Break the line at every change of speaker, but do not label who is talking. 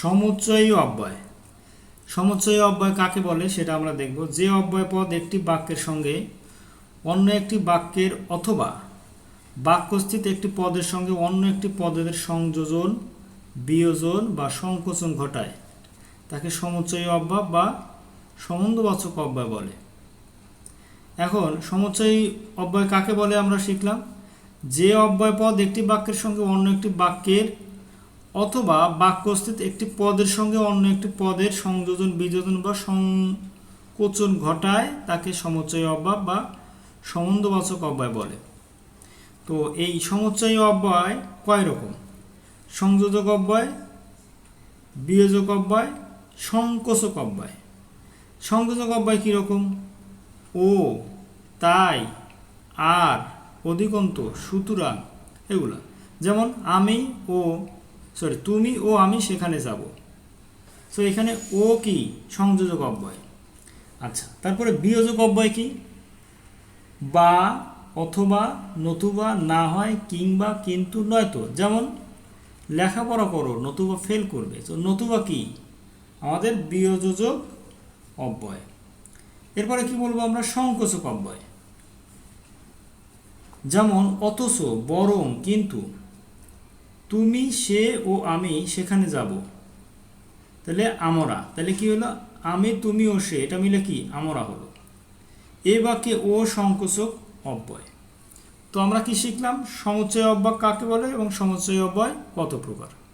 সমুচ্চয়ী অব্যয়। সমুচ্চয়ী অব্যয় কাকে বলে সেটা আমরা দেখব। যে অব্যয় পদ একটি বাক্যের সঙ্গে অন্য একটি বাক্যের অথবা বাক্যস্থিত একটি পদের সঙ্গে অন্য একটি পদের সংযোজন, বিয়োজন বা সংকোচন ঘটায়। তাকে সমুচ্চয়ী অব্যয় বা সম্বন্ধবাচক অব্যয় বলে। এখন সমুচ্চয়ী অব্যয় কাকে বলে আমরা শিখলাম? যে অব্যয় পদ একটি বাক্যের সঙ্গে অন্য একটি বাক্যের অথবা বাক্যস্থিত একটি পদের সঙ্গে অন্য একটি পদের সংযোজন, বিযোজন বা সংকোচন ঘটায়, তাকে সমুচ্চয়ী অব্যয় বা সম্বন্ধবাচক অব্যয় বলে। তো এই সমুচ্চয়ী অব্যয় কয় রকম? সংযোজক অব্যয়, বিয়োজক অব্যয়, সংকোচক অব্যয়। সংযোজক অব্যয় কীরকম ও, তাই, আর, অধিকন্ত, সুতরাং, এগুলা। যেমন আমি ও সরি তুমি ও আমি সেখানে যাব। সো এখানে ও কি? সংযোজক অব্যয়। আচ্ছা তারপরে বিয়োজক অব্যয় কি? বা, অথবা, নতুবা, না হয়, কিংবা, কিন্তু নয়তো যেমন, লেখাপড়া করো, নতুবা ফেল করবে। তো নতুবা কি? আমাদের বিয়োজক অব্যয়। এরপরে কি বলব আমরা? সংকোচক অব্যয়। যেমন, অথচ, বরং, কিন্তু তুমি, সে ও আমি সেখানে যাব। তাহলে আমরা, তাহলে কি হলো? আমি, তুমি ও সে, এটা মিলে কি? আমরা হলো। এ বাক্যে ও সংকোচক অব্যয়। তো আমরা কি শিখলাম? সমুচ্চয় অব্যয় কাকে বলে এবং সমুচ্চয় অব্যয় কত প্রকার?